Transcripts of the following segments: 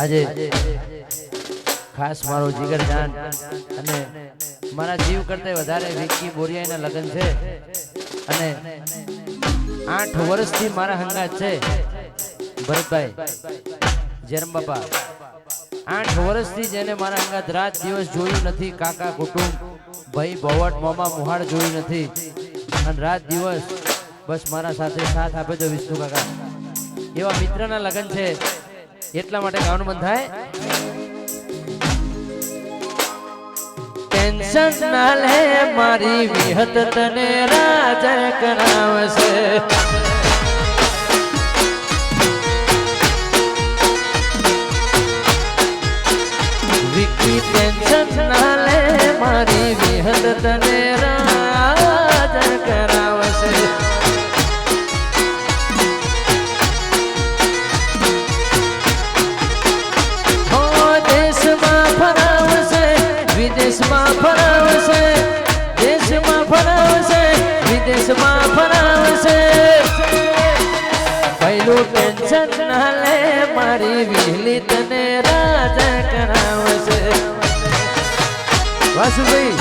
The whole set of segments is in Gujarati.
આજે ખાસ મારો જીગર જાન અને મારા જીવ કરતા વધારે વિકી બોરિયાના લગ્ન છે. અને આઠ વર્ષથી મારા હંગાત છે. ભરતભાઈ જરમ બાપા, આઠ વર્ષથી જેને મારા હંગાત રાત દિવસ જોયું નથી, કાકા કુટુંબ, ભાઈ ભવટ મોમા મુહાડ જોયું નથી. અને રાત દિવસ બસ મારા સાથે સાથ આપે તો વિષ્ણુ કાકા. એવા મિત્રના લગ્ન છે. એટલા માટે ગાવાનું મન થાય. ટેન્શન ના લે, મારી વિહત તને રાજ કરાવશે. વિકી ટેન્શન ના લે, મારી વિહત તને રાજ કરાવશે. ટેન્શન ના લે મારી વિહલી તને રાજા કરાવશે. વાસુભાઈ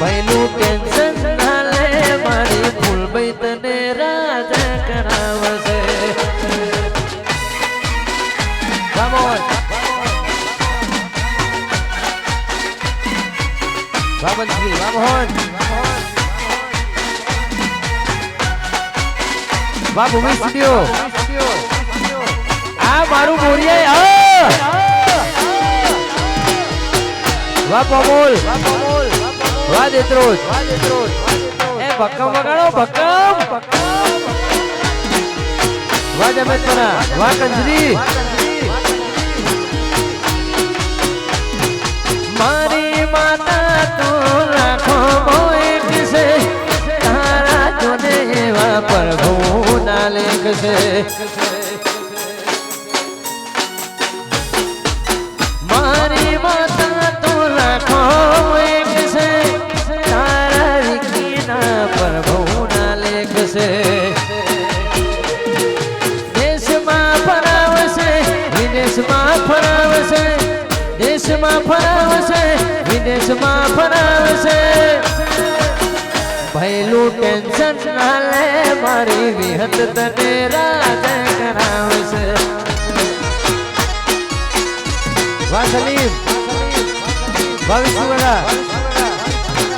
પહેલું ટેન્શન ના લે મારી ફૂલભાઈ તને રાજા કરાવશે. બાબનજી on. વાહ ભૂમિ સ્ટુડિયો આ મારું બોરિયા વાહ પમોલ વાહ, દેત્રોજ. એ, ભક્કમ વગાડો, ભક્કમ. વાહ જમેતપરા વાહ, કંજરી. મારી માતા તું રાખો મોઈક છે એવા પ્રભુ ના લેખ છે. મારી માતા તું મોઈક છે. તારા વિકીના પ્રભુના લેખ છે. દેશમાં ફરાવશે, વિદેશમાં ફરાવશે. દેશમાં ફરાવશે, વિદેશમાં ફરાવશે. ભૈલું ટેન્શન ના લે, મારી વિહત તને રાજ કરાવશે વાસલી ભવિષ્યવાળા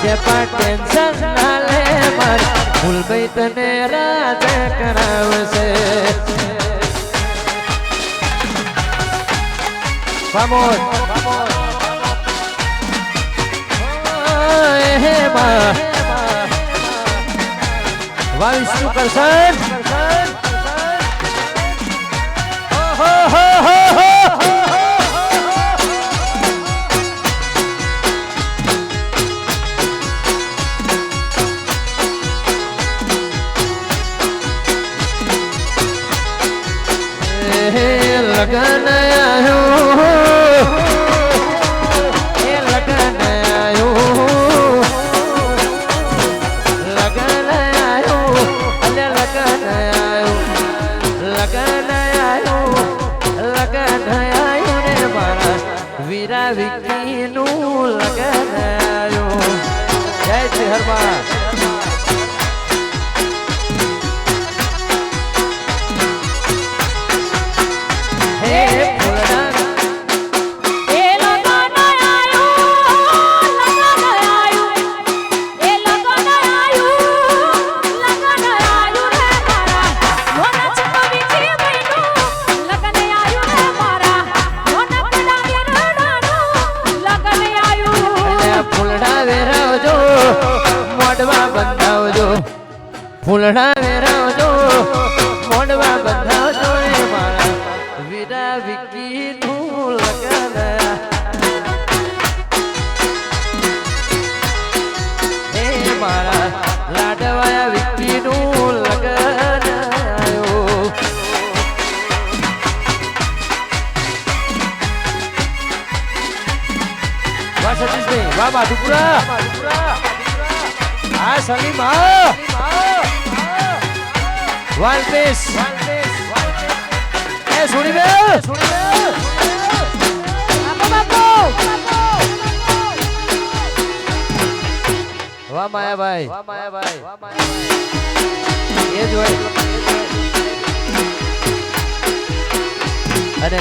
વાહ પણ ટેન્શન ના લે, મારી ભૂલભાઈ તને રાજ કરાવશે Vamos. વાહ વિષ્ણુ કરશન. વાહ સતીશભાઈ વાહ માધુપુરા હા સલીમ સુણી બે વાહ વાહ, માયાભાઈ. એ જ હોય. અને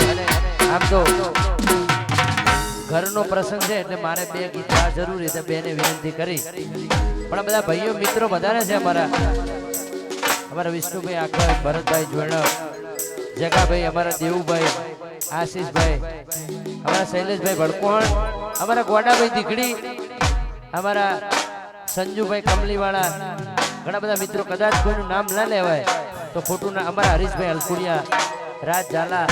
આમ તો ઘરનો પ્રસંગ છે એટલે મારે બે ગીત આ જરૂરી છે, બેને વિનંતી કરી. પણ બધા ભાઈઓ, મિત્રો વધારે છે અમારા. અમારા વિષ્ણુભાઈ આખર ભરતભાઈ જોણક જગાભાઈ, અમારા દેવુભાઈ, આશીષભાઈ, અમારા શૈલેષભાઈ ભડકોણ અમારા ગોડાભાઈ દીકડી અમારા સંજુભાઈ કમલીવાળા, ઘણા બધા મિત્રો. કદાચ કોઈનું નામ ના લેવાય, તો ખોટું અમારા હરીશભાઈ અલકુડિયા રાજ ઝાલા,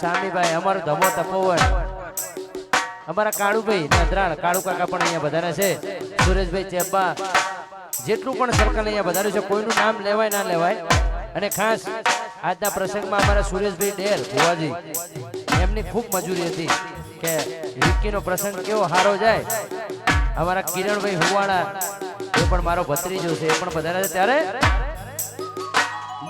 સામીભાઈ, અમારો, ધમો, તપોવન અમારા કાળુભાઈ નંદરાળ કાળુ કાકા પણ અહીંયા વધારે છે. સુરેશભાઈ ચેબ્બા જેટલું પણ સર્કલ અહીંયા વધાર્યું છે, કોઈનું નામ લેવાય, ના લેવાય. અને ખાસ આજના પ્રસંગમાં અમારા સુરેશભાઈ ડેર ભુવાજી, એમની ખૂબ મજૂરી હતી કે વિક્કીનો પ્રસંગ કેવો સારો જાય. અમારા કિરણભાઈ હુવાડા, એ પણ મારો ભત્રીજો છે, એ પણ વધારે છે. ત્યારે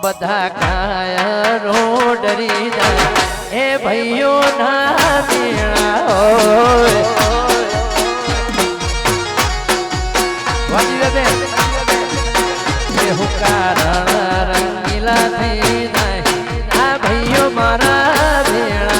બધા કાયા રોડરી જાય. એ ભાઈઓ ના મેળા હોય. કારણ રંગીલા થઈ નહીં. આ ભાઈઓ મારા મેળા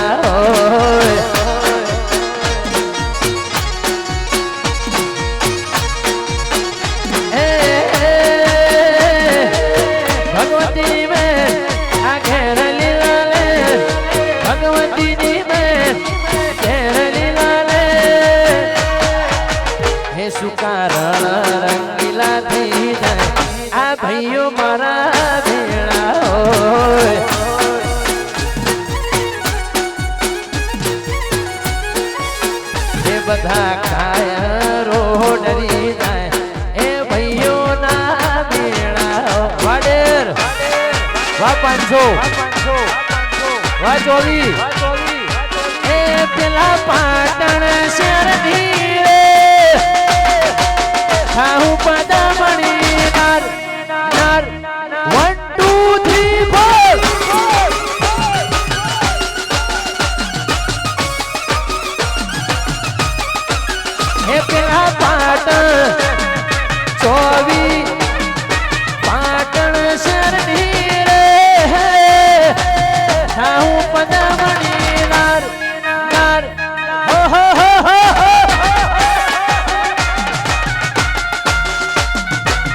વા પાંચસો વા ચોવીસ એ પેલા પાટણ શેર ધીરે ખાઉં પદામણી નાર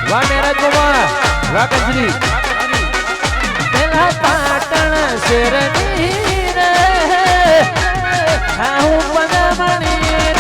વાહ મેરા કુમાર વાહ કંજરી પેલા પાટણ શેરની રે. હું પદમણી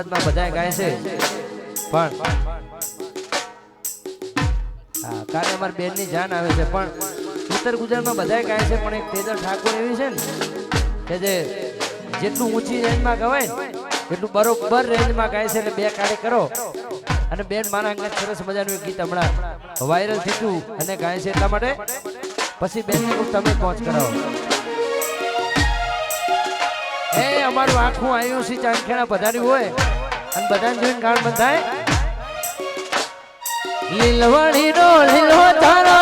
ગુજરાતમાં બધાય ગાય છે. પણ હા, કાલે અમારી બેનની જાન આવે છે, પણ ઉત્તર ગુજરાતમાં બધાય ગાય છે, પણ એક તેજલ ઠાકોર એવી છે ને કે જે જેટલું ઊંચી રેન્જમાં ગવાય એટલું બરોબર રેન્જમાં ગાય છે એટલે બે કાર્ય કરો. અને બેન, મારા અંગે સરસ મજાનું એક ગીત હમણાં વાયરલ થયું અને ગાય છે એટલા માટે. પછી બેનને કહું તમે પહોંચ કરાવો. એ, અમારું આખું આયુષી ચાંદખેડા પધાર્યું હોય. અને બધાને જોઈને ગાળ બંધાય. લીલવાણી નો લીલો તારો.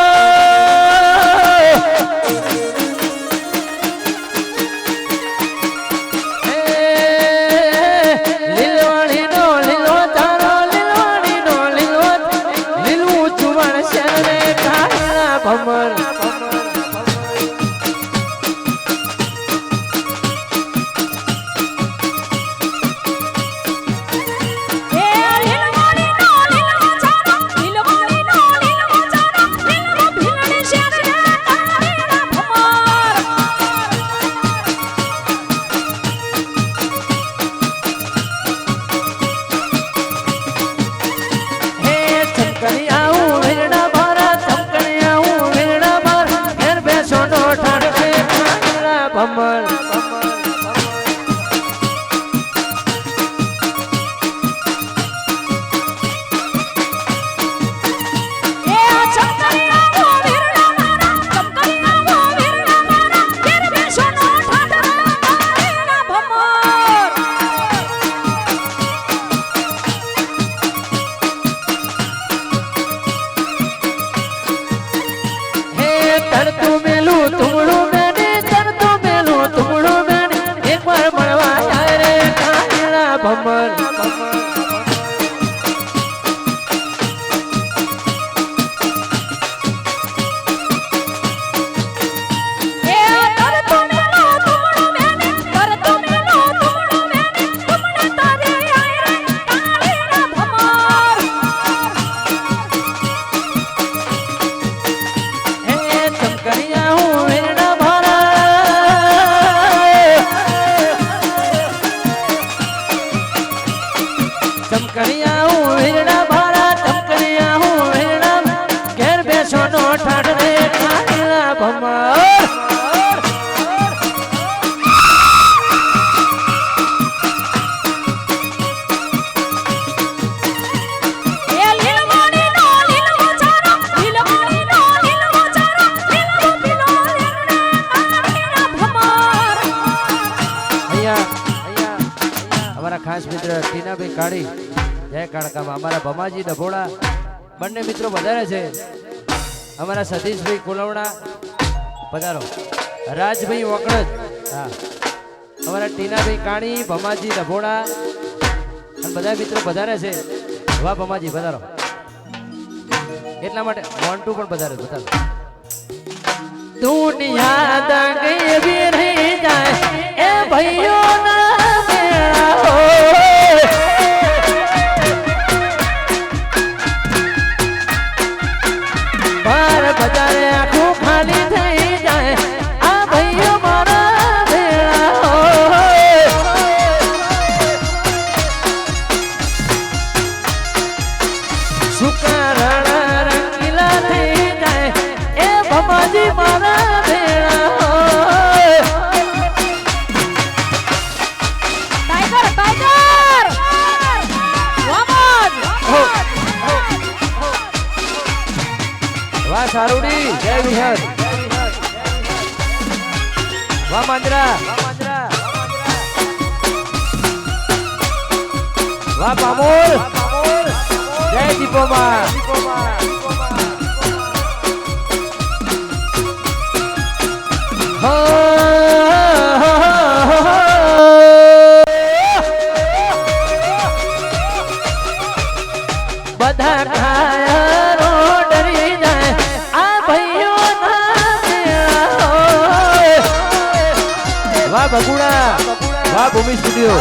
धर तू અમારા ભમાજી, ડભોળા, બંને મિત્રો વધારે છે. અમારા સતીશભાઈ કોલવણા, પધારો. રાજભાઈ વકડજ હા. અમારા ટીનાભાઈ કાણી, ભમાજી, ડભોળા, અને બધા મિત્રો વધારે છે. વાહ, ભમાજી, પધારો. એટલા માટે મોન્ટુ પણ વધારે પધારો. દુનિયા દંગ એ ભાઈઓ બધા ખાયરો ડરી જાય. આ ભાઈઓ ના મેળા વાહ બગુડા. વાહ ભૂમિ સ્ટુડિયો.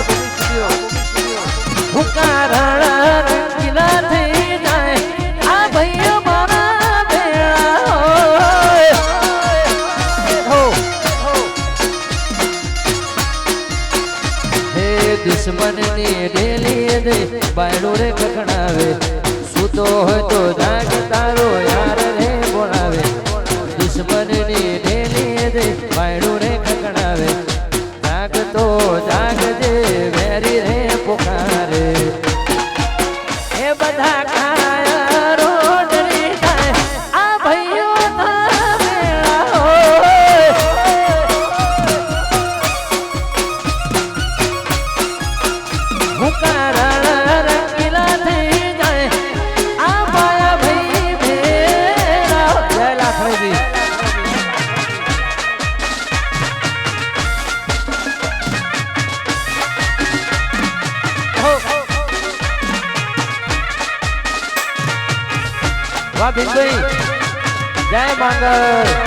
રે ખખડાવે. સૂતો હોય તો જાગ ભીમભાઈ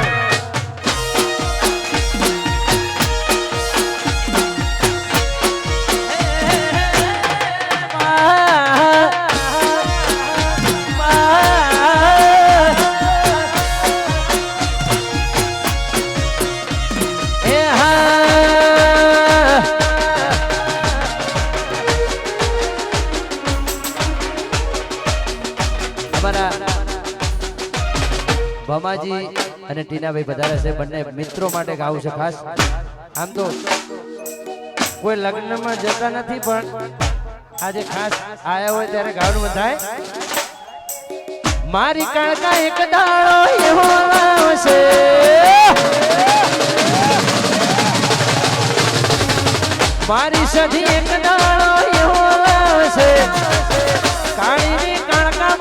ટીનાભાઈ વધારે છે, બંને મિત્રો માટે ગાવું છે ખાસ. આમ તો કોઈ લગ્નમાં જતા નથી, પણ આજે ખાસ આયા હોય ત્યારે ગાવાનું બધાય મારી કાળકા એક દાડો એવો આવશે. મારી સધી એક દાડો એવો આવશે. કાળીની કાળકા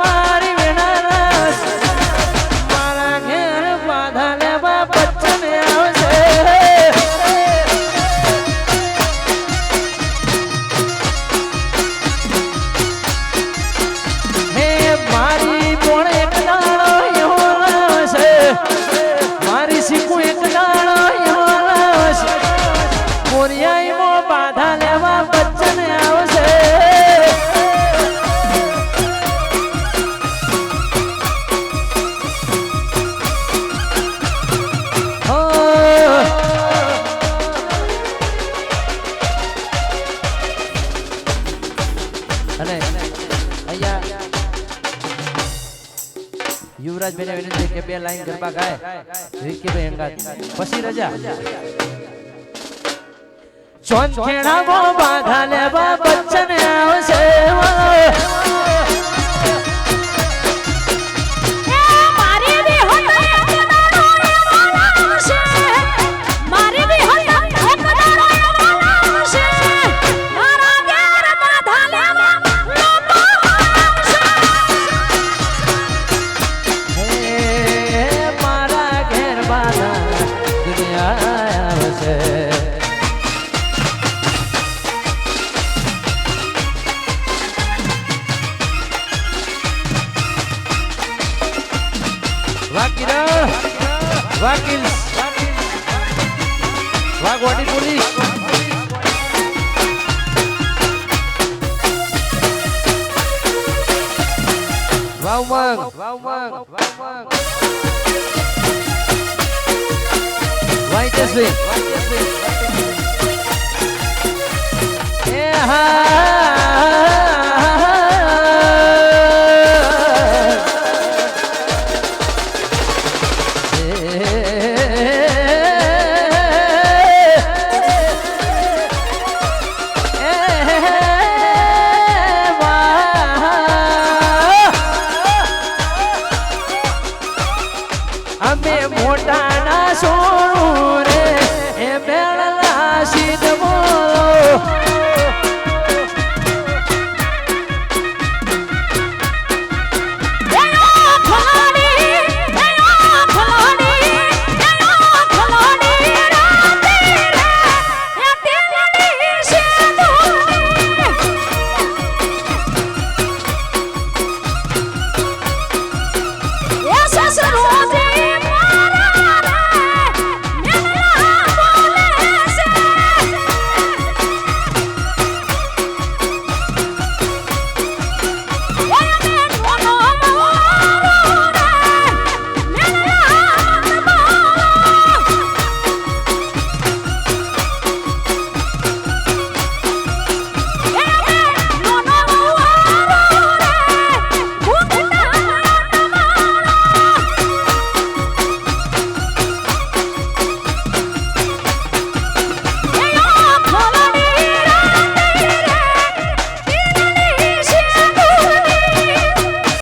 બે લાઈન ગરબા ગાય વિક્કીભાઈ અંગાત પછી રજા ચોંચેણા મો બાધા લેવા બચ્ચન આવશે વાવમંગ વાવમંગ વાવમંગ વાઈટેસલી એ હા અમે મોટાના સોનું રે એ બેળલા સીધવો